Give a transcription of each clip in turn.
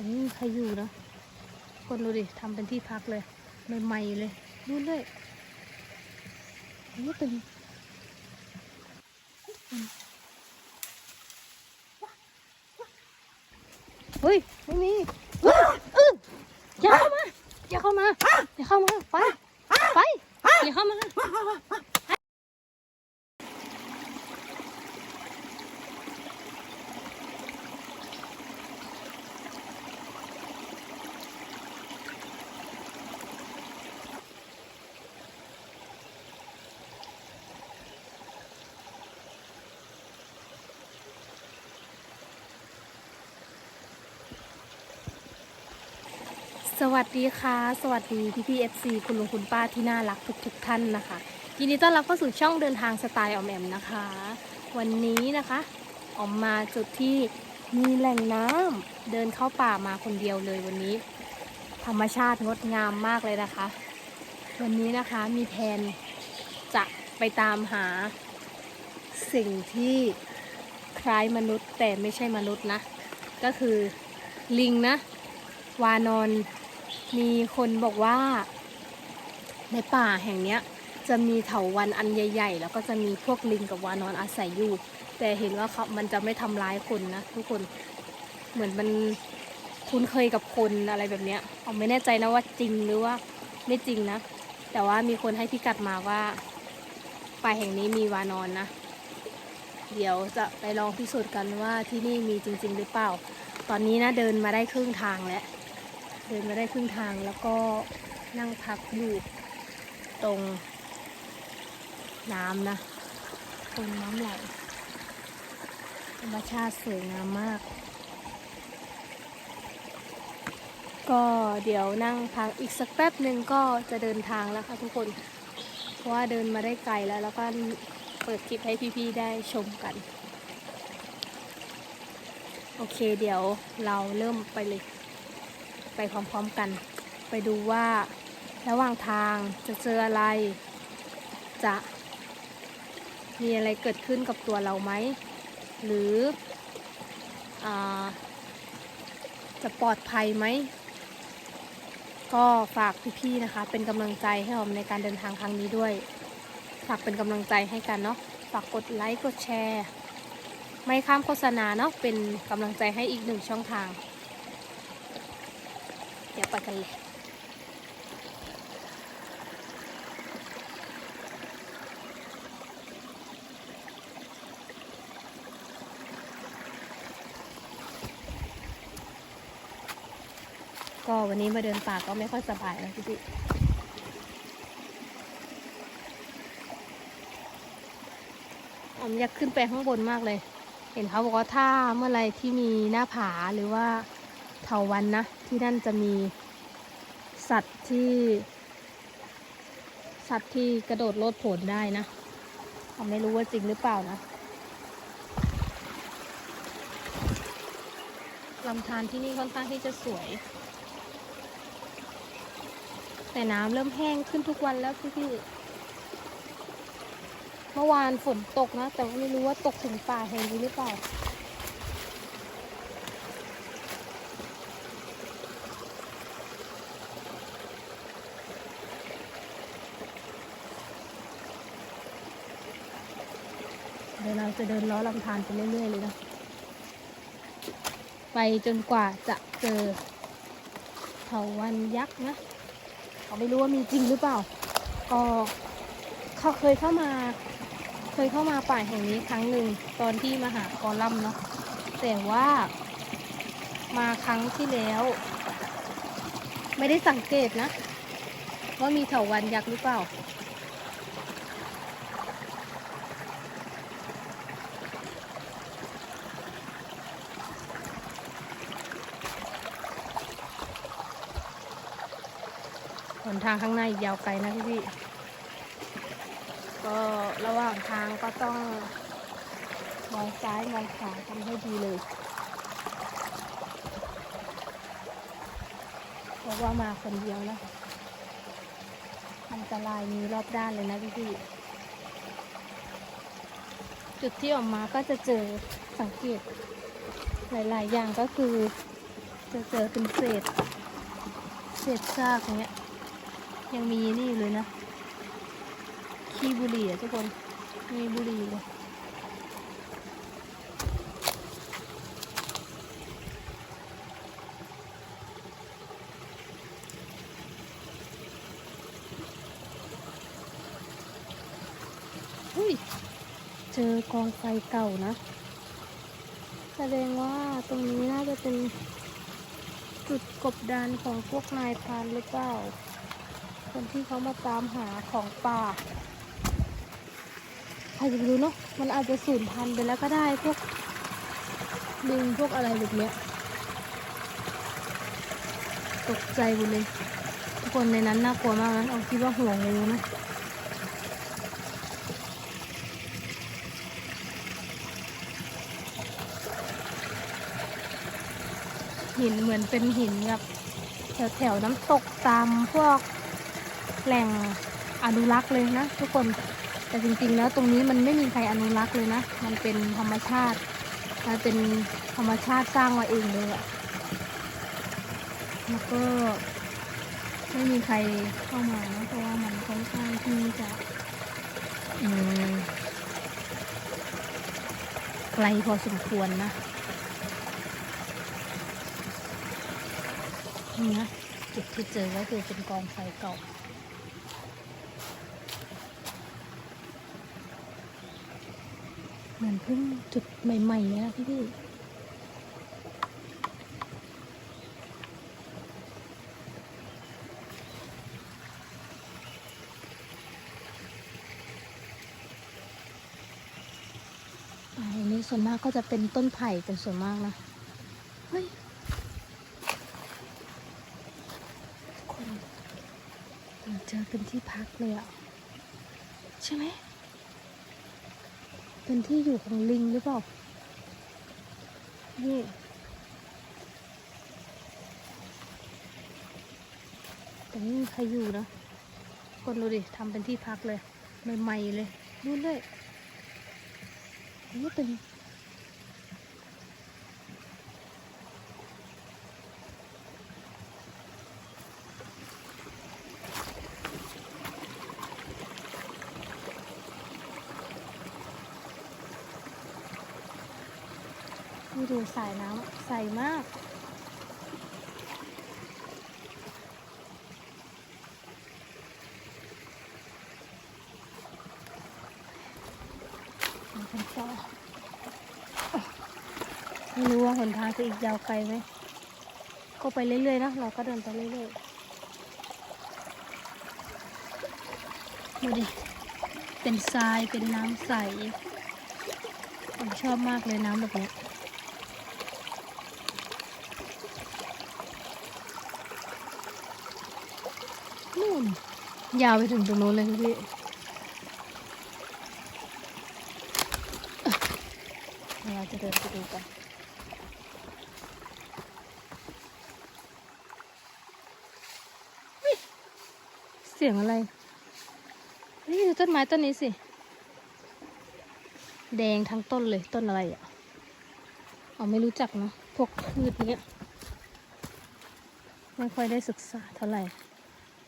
แต่ไม่มีใครอยู่นะคนดูดิทำเป็นที่พักเลยใหม่ๆเลยนู่นเลยนี่เป็นเฮ้ยไม่มีอย่าเข้ามาอย่าเข้ามาอย่าเข้ามาไปไปอย่าเข้ามา สวัสดีค่ะ สวัสดีพี่พี่เอฟซีคุณลุงคุณป้าที่น่ารักทุกทุกท่านนะคะ ยินดีต้อนรับเข้าสู่ช่องเดินทางสไตล์ออมแอมนะคะ วันนี้นะคะ ออมมาจุดที่มีแหล่งน้ำเดินเข้าป่ามาคนเดียวเลยวันนี้ ธรรมชาติงดงามมากเลยนะคะ วันนี้นะคะมีแผนจะไปตามหาสิ่งที่คล้ายมนุษย์แต่ไม่ใช่มนุษย์นะ ก็คือลิงนะวานอน มีคนบอกว่า ในป่าแห่งเนี้ย จะมีเถาวันอันใหญ่ ๆ แล้วก็จะมีพวกลิงกับวานอนอาศัยอยู่ แต่เห็นว่าเขามันจะไม่ทำร้ายคนนะทุกคนเหมือนมันคุ้นเคยกับคนอะไรแบบเนี้ยผมไม่แน่ใจนะว่าจริงหรือว่าไม่จริงนะ แต่ว่ามีคนให้พิกัดมาว่าป่าแห่งนี้มีวานอนนะ เดี๋ยวจะไปลองพิสูจน์กันว่าที่นี่มีจริง ๆ หรือเปล่า ตอนนี้นะเดินมาได้ครึ่งทางแล้ว เดินมาได้ครึ่งทางแล้วก็นั่งพักอยู่ตรงน้ำนะตรงน้ำไหลธรรมชาติสวยงามมาก ก็เดี๋ยวนั่งพักอีกสักแป๊บหนึ่งก็จะเดินทางแล้วค่ะทุกคน เพราะว่าเดินมาได้ไกลแล้ว แล้วก็เปิดคลิปให้พี่ๆได้ชมกัน โอเคเดี๋ยวเราเริ่มไปเลย ไปพร้อมๆกัน ไปดูว่าระหว่างทางจะเจออะไร จะมีอะไรเกิดขึ้นกับตัวเราไหม หรืออจะปลอดภัยไหม ก็ฝากพี่ๆนะคะ เป็นกำลังใจให้ออมในการเดินทางครั้งนี้ด้วย ฝากเป็นกำลังใจให้กันเนาะ ฝากกดไลค์ กดแชร์ ไม่ข้ามโฆษณาเนาะ เป็นกำลังใจให้อีกหนึ่งช่องทาง ดี๋ยวไปกันเลยก็วันนี้มาเดินป่าก็ไม่ค่อยสบายนะพี่พี่อมอยากขึ้นไปข้างบนมากเลย เห็นเขาบอกว่าถ้าเมื่อไรที่มีหน้าผาหรือว่า ถาวันนะ ที่นั่นจะมีสัตว์ที่ สัตว์ที่กระโดดโลดโผนได้นะผมไม่รู้ว่าจริงหรือเปล่านะลำธารที่นี่ค่อนข้างที่จะสวย แต่น้ำเริ่มแห้งขึ้นทุกวันแล้วพี่พี่เมื่อวานฝนตกนะ แต่ไม่รู้ว่าตกถึงป่าแห่งนี้หรือเปล่า ดี๋ยวเราจะเดินล้อลำธารไปเรื่อยๆเลยนะไปจนกว่าจะเจอเถาวันยักษ์นะเขาไม่รู้ว่ามีจริงหรือเปล่าก็เขาเคยเข้ามา เคยเข้ามาป่าแห่งนี้ครั้งหนึ่งตอนที่มาหากอลัมเนาะแต่ว่ามาครั้งที่แล้ว ไม่ได้สังเกตนะ ว่ามีเถาวันยักษ์หรือเปล่า ทางข้างหน้าอีกยาวไกลนะพี่พี่ก็ระหว่างทางก็ต้อง มองซ้ายมองขวาทำให้ดีเลย เพราะว่ามาคนเดียวนะอันตรายมีรอบด้านเลยนะพี่พี่จุดที่ออกมาก็จะเจอสังเกต หลาย ๆ อย่างก็คือ จะเจอเป็นเศษ เศษซากอย่างเงี้ย ยังมีนี่เลยนะ ขี้บุหรี่อะทุกคน มีบุหรี่เลยอุ้ยเจอกองไฟเก่านะ แสดงว่าตรงนี้น่าจะเป็นจุดกบดานของพวกนายพานหรือเปล่า คนที่เขามาตามหาของป่าใครจะไปรู้เนาะมันอาจจะสูญพันธุ์ไปแล้วก็ได้พวกลิงพวกอะไรแบบเนี้ยตกใจหมดเลยทุกคนในนั้นน่ากลัวมากนะเอาคิดว่าห่วงงูนะหินเหมือนเป็นหินแบบแถวแถวๆน้ำตกตามพวก แหล่งอนุรักษ์เลยนะ ทุกคนแต่จริงๆแล้วตรงนี้มันไม่มีใครอนุรักษ์เลยนะ มันเป็นธรรมชาติมันเป็นธรรมชาติสร้างมาเองเลยอะแล้วก็ไม่มีใครเข้ามานะเพราะว่ามันค่อนข้างที่จะไกลพอสมควรนะนี่นะจุดที่เจอก็คือเป็นกองไฟเก่า เหมือนเพิ่งจุดใหม่ๆเลยนะพี่พี่อ่าอันนี้ส่วนมากก็จะเป็นต้นไผ่เป็นส่วนมากนะเฮ้ยคนเราเจอเป็นที่พักเลยอะใช่ไหม เป็นที่อยู่ของลิงหรือเปล่า นี่แต่ไม่มีใครอยู่นะคนดูดิทำเป็นที่พักเลยใหม่ๆเลยนู่นเลยนี่เป็น สายน้ำใสมากไปกันต่อไม่รู้ว่าหนทางจะอีกยาวไกลไหม ก็ไปเรื่อยๆนะ เราก็เดินไปเรื่อยๆ ดูดิ เป็นทราย เป็นน้ำใส ผมชอบมากเลยน้ำแบบนี้น ยาวไปถึงตรงโน้นเลยพี่เราจะเดินไปดูกันเสียงอะไร นี่ดูต้นไม้ต้นนี้สิ แดงทั้งต้นเลยต้นอะไรอะเอาไม่รู้จักเนะพวกพืชเนี้ยไม่ค่อยได้ศึกษาเท่าไหร่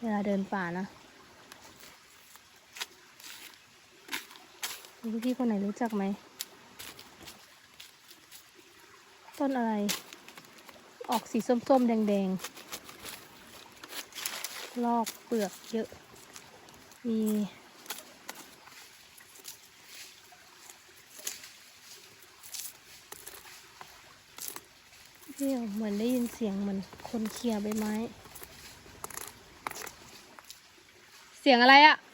เวลาเดินป่านะ พี่ๆคนไหนรู้จักไหม ต้นอะไร ออกสีส้มๆ แดงๆ ลอกเปลือกเยอะ มีเดี๋ยเหมือนได้ยินเสียงเหมือนคนเคลียร์ใบไม้ เสียงอะไรอะเ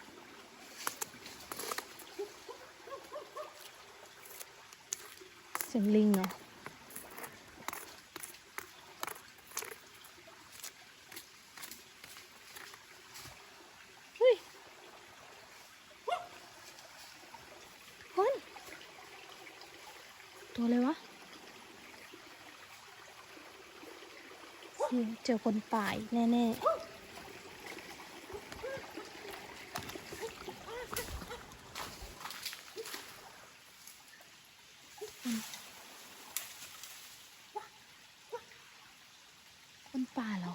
สียงลิงเหรอเฮ้ยคนตัวอะไรวะเจอคนป่ายแน่ ๆ ป่าเหรอ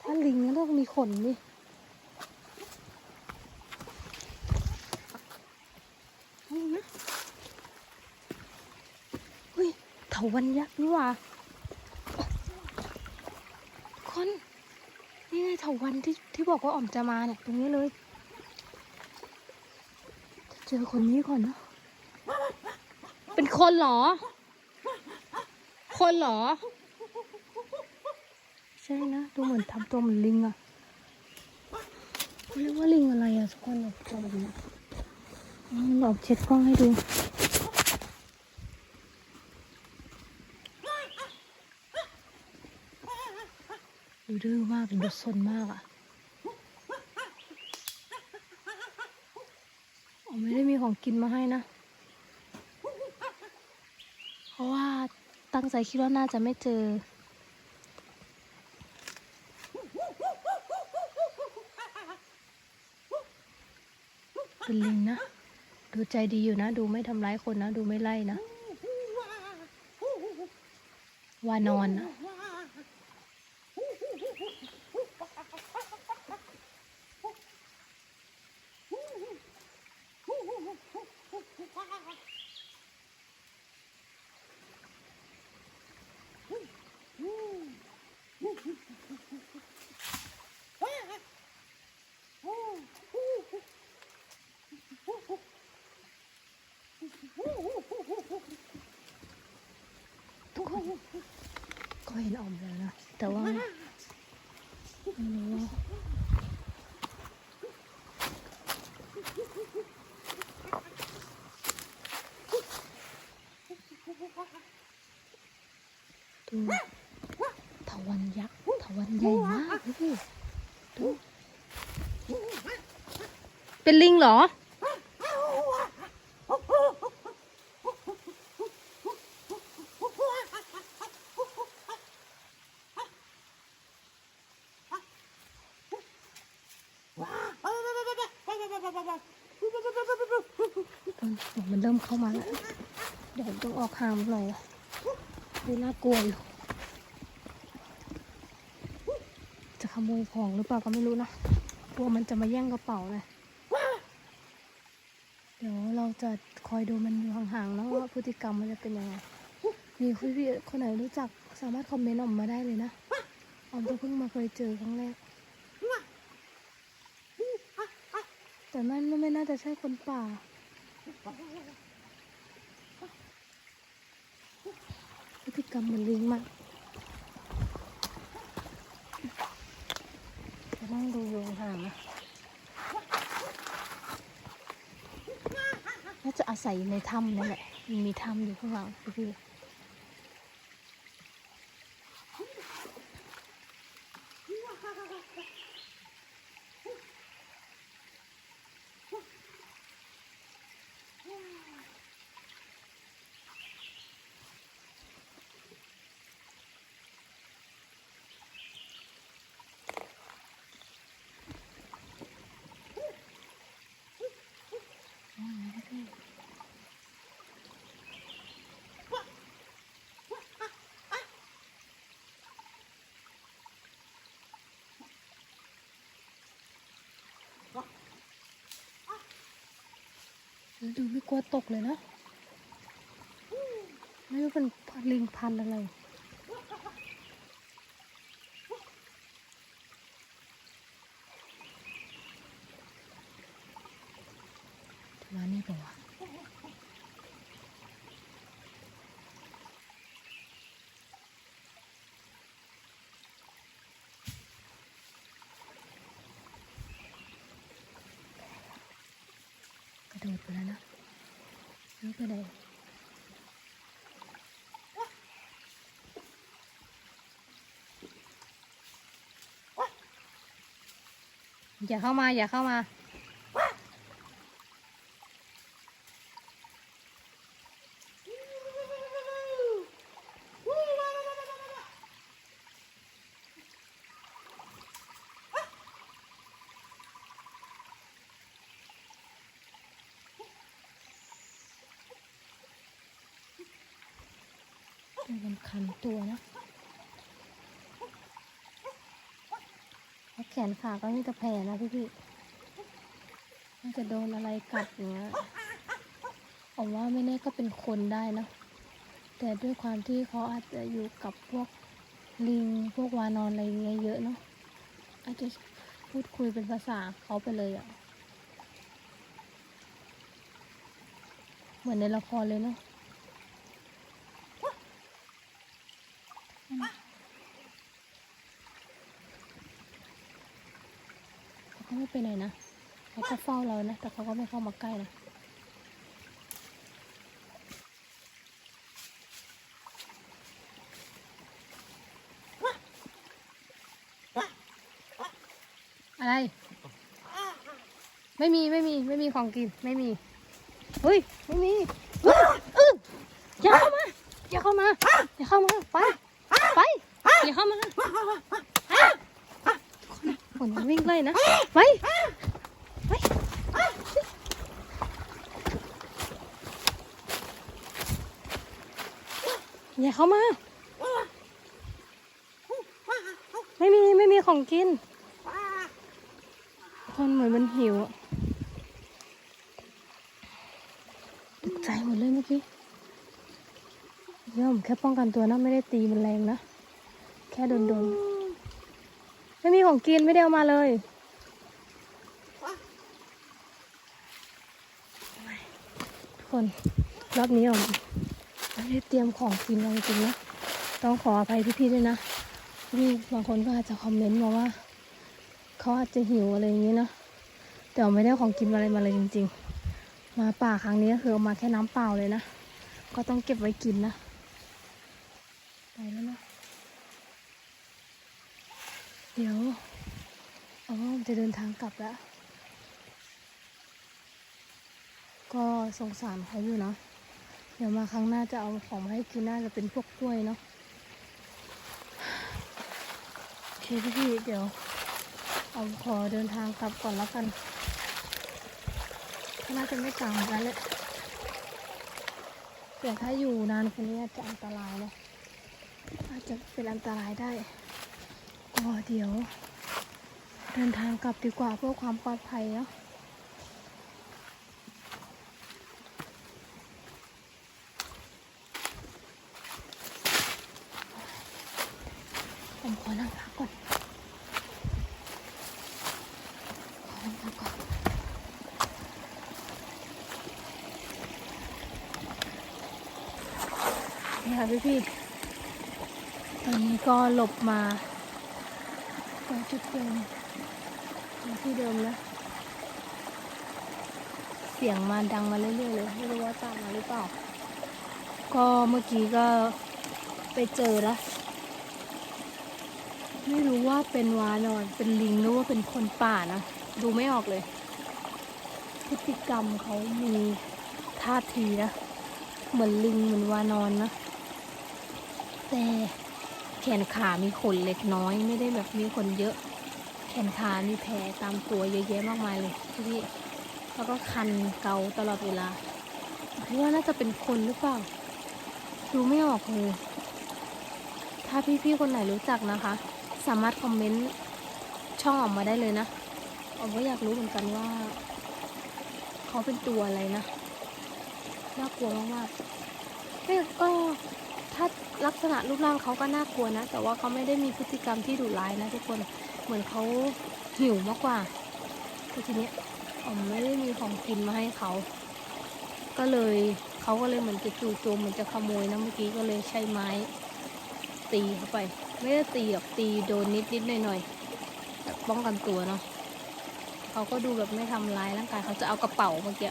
ถ้าลิงก็ต้องมีขนดินี่เฮ้ยเถาวันยักษ์นี่ว่าคน นี่ไงเถาวันที่ที่บอกว่าอ่อมจะมาเนี่ย ตรงนี้เลยจะเจอคนนี้ก่อนเนาะ เป็นคนเหรอ คนเหรอ ช่นะ ดูเหมือนทำตัวเหมือนลิงอะเรียกว่าลิงอะไรอะทุกคนแบบตัวแบบนี้อืมออกเช็ดกล้องให้ดูดูดื้อมากดูซนมากอะอ๋อไม่ได้มีของกินมาให้นะ เพราะว่าตั้งใจคิดว่าน่าจะไม่เจอ เป็นลิงนะ ดูใจดีอยู่นะ ดูไม่ทำร้ายคนนะ ดูไม่ไล่นะ วานอนนะ ทุกคน ก็เห็นออมแล้วนะ แต่ว่าไม่รู้ว่าดูถาวันยักษ์เถาวันใหญ่มากดูเป็นลิงเหรอ ตอน เข้ามาแล้วเดี๋ยวต้องออกห่างมันหน่อยดูน่ากลัวอยู่จะขโมยของหรือเปล่าก็ไม่รู้นะกลัวมันจะมาแย่งกระเป๋าเลยเดี๋ยวเราจะคอยดูมันอยู่ห่างๆแล้วว่าพฤติกรรมมันจะเป็นยังไง มีคุณพี่คนไหนรู้จักสามารถคอมเมนต์ออกมาได้เลยนะออมก็เพิ่งมาเคยเจอครั้งแรก แต่มันไม่น่าจะใช่คนป่า พฤติ กรรมเหมันลิงมากจะนั่งดูยู่ห่างนะน่าจะอาศัยในถ้ำนั่นแหละ มีถ้ำอยู่ข้างหลังพี่ ดูไม่กลัวตกเลยนะ ไม่รู้เป็นลิงพันอะไร มานี่ปะวะกระโดดไปแล้วนะ ไม่ก็ได้อย่าเข้ามา อย่าเข้ามา มันคันตัวนะแขนขาก็มีแต่แผลนะพี่พี่ๆน่าจะโดนอะไรกัดอย่างเงี้ยผมว่าไม่แน่ก็เป็นคนได้นะ แต่ด้วยความที่เขาอาจจะอยู่กับพวกลิง พวกวานอนอะไรเงี้ยเยอะเนาะ อาจจะพูดคุยเป็นภาษาเขาไปเลยอะ่ะ เหมือนในละครเลยเนาะ เขาก็ ไปไหนนะเขาก็เฝ้าเรานะ แต่เขาก็ไม่เข้ามาใกล้นะอะไร ไม่มีไม่มีไม่มีของกินไม่มีเฮ้ยไม่มีอย่าเข้ามาอย่าเข้ามาอย่าเข้ามาไปไปอย่าเข้ามา คนมันวิ่งไล่นะไปไปอย่าเข้ามา ไม่มีไม่มีของกินคนเหมือนมันหิวอะตกใจหมดเลยเมื่อกี้ย่อมแค่ป้องกันตัวนะ ไม่ได้ตีมันแรงนะ แค่โดนโดนๆ ไม่มีของกินไม่ได้เอามาเลย ทุกคนรอบนี้อะไม่ได้เตรียมของกินจริงๆนะ ต้องขออภัยพี่ๆด้วยนะพี่บางคนก็อาจจะคอมเมนต์มาว่าเขาอาจจะหิวอะไรอย่างนี้นะแต่ไม่ได้ของกินอะไรมาเลยจริง ๆ มาป่าครั้งนี้ก็คือเอามาแค่น้ำเปล่าเลยนะ ก็ต้องเก็บไว้กินนะ ไปแล้วนะ เดี๋ยวอ๋อ จะเดินทางกลับแล้ว ก็สงสารเขาอยู่นะเดี๋ยวมาครั้งหน้าจะเอาของมาให้กินน่าจะเป็นพวกกล้วยเนาะโอเคพี่เดี๋ยวเอาขอเดินทางกลับก่อนแล้วกัน น่าจะไม่กลางกันเลยแต่ถ้าอยู่นานคนนี้จะอันตรายนะอาจจะเป็นอันตรายได้ก็เดี๋ยว เดินทางกลับดีกว่าเพื่อความปลอดภัยเนาะผมขอนั่งพักก่อน ขอนั่งพักก่อนนี่ค่ะพี่พี่ตอนนี้ก็หลบมาตรงจุดเดิม ที่เดิมนะ เสียงมาดังมาเรื่อยๆเลยไม่รู้ว่าตามมาหรือเปล่า ก็เมื่อกี้ก็ไปเจอแล้วไม่รู้ว่าเป็นวานอน เป็นลิงหรือว่าเป็นคนป่านะ ดูไม่ออกเลย พฤติกรรมเขามีท่าทีนะ เหมือนลิงเหมือนวานอนนะ แต่แขนขามีขนเล็กน้อยไม่ได้แบบมีขนเยอะ แขนขามีแผลตามตัวเยอะแยะมากมายเลยพี่แล้วก็คันเกาตลอดเวลาพี่ว่าน่าจะเป็นคนหรือเปล่า ดูไม่ออกเลยถ้าพี่ๆคนไหนรู้จักนะคะ สามารถคอมเมนต์ช่องออกมาได้เลยนะผมก็อยากรู้เหมือนกันว่า เขาเป็นตัวอะไรนะน่ากลัวมากๆไม่ก็ถ้าลักษณะรูปร่างเขาก็น่ากลัวนะ แต่ว่าเขาไม่ได้มีพฤติกรรมที่ดุร้ายนะทุกคน เหมือนเขาหิวมากกว่าแต่ทีเนี้ยผมไม่ได้มีของกินมาให้เขา ก็เลยเขาก็เลยเหมือนจะจู่โจมเหมือนจะขโมยนะเมื่อกี้ก็เลยใช้ไม้ ตีเข้าไป ไม่ได้ตีหรอกตีโดนนิดนิดหน่อยหน่อยแบบป้องกันตัวเนาะเขาก็ดูแบบไม่ทำร้ายร่างกายเขาจะเอากระเป๋าเมื่อกี้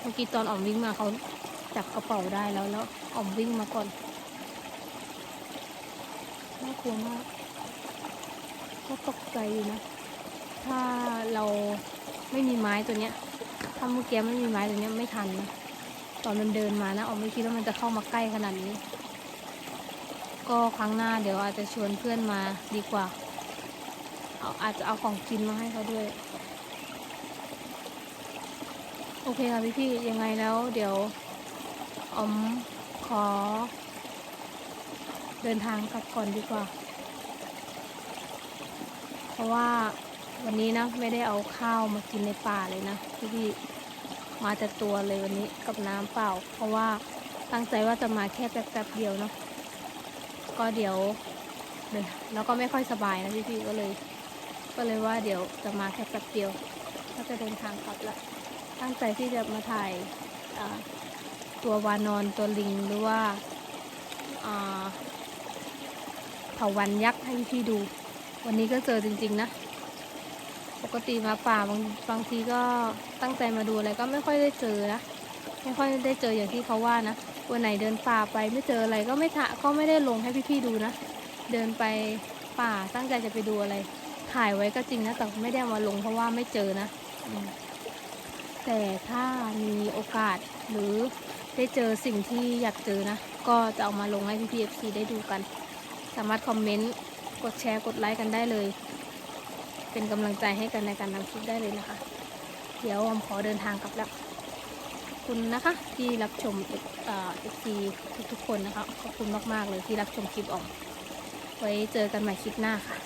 เมื่อกี้ตอนออมวิ่งมาเขาจับกระเป๋าได้แล้วแล้วออมวิ่งมาก่อนน่ากลัวมาก ก็ตกใจอยู่นะ ถ้าเราไม่มีไม้ตัวเนี้ย ถ้าเมื่อกี้ไม่มีไม้ตัวเนี้ยไม่ทันนะตอนมันเดินมานะออมไม่คิดว่ามันจะเข้ามาใกล้ขนาดนี้ ก็ครั้งหน้าเดี๋ยวอาจจะชวนเพื่อนมาดีกว่า เอาอาจจะเอาของกินมาให้เขาด้วย โอเคค่ะพี่พี่ยังไงแล้ว เดี๋ยวออมขอ เดินทางกลับก่อนดีกว่า เพราะว่าวันนี้นะไม่ได้เอาข้าวมากินในป่าเลยนะพี่พี่มาแต่ตัวเลยวันนี้กับน้ำเปล่า เพราะว่าตั้งใจว่าจะมาแค่แป๊บๆเดียวเนาะก็เดี๋ยวเดี๋ยวแล้วก็ไม่ค่อยสบายนะพี่พี่ก็เลย ก็เลยว่าเดี๋ยวจะมาแค่แป๊บเดียว ก็จะเดินทางกลับละตั้งใจที่จะมาถ่ายตัววานอนตัวลิงหรือว่าอ่าเถาวันยักษ์ให้พี่ดู วันนี้ก็เจอจริง ๆ นะ ปกติมาป่าบางบางทีก็ตั้งใจมาดูอะไรก็ไม่ค่อยได้เจอนะ ไม่ค่อยได้เจออย่างที่เขาว่านะ วันไหนเดินป่าไปไม่เจออะไรก็ไม่ทะก็ไม่ได้ลงให้พี่ๆดูนะ เดินไปป่าตั้งใจจะไปดูอะไร ถ่ายไว้ก็จริงนะ แต่ไม่ได้มาลงเพราะว่าไม่เจอนะ แต่ถ้ามีโอกาสหรือได้เจอสิ่งที่อยากเจอนะ ก็จะเอามาลงให้พี่ๆ FC ได้ดูกัน สามารถคอมเมนต์ กดแชร์กดไลค์กันได้เลย เป็นกำลังใจให้กันในการทำคลิปได้เลยนะคะ เดี๋ยวอมขอเดินทางกลับแล้วคุณนะคะที่รับชมเอฟซีทุกๆคนนะคะ ขอบคุณมากๆเลยที่รับชมคลิปออมไว้เจอกันใหม่คลิปหน้าค่ะ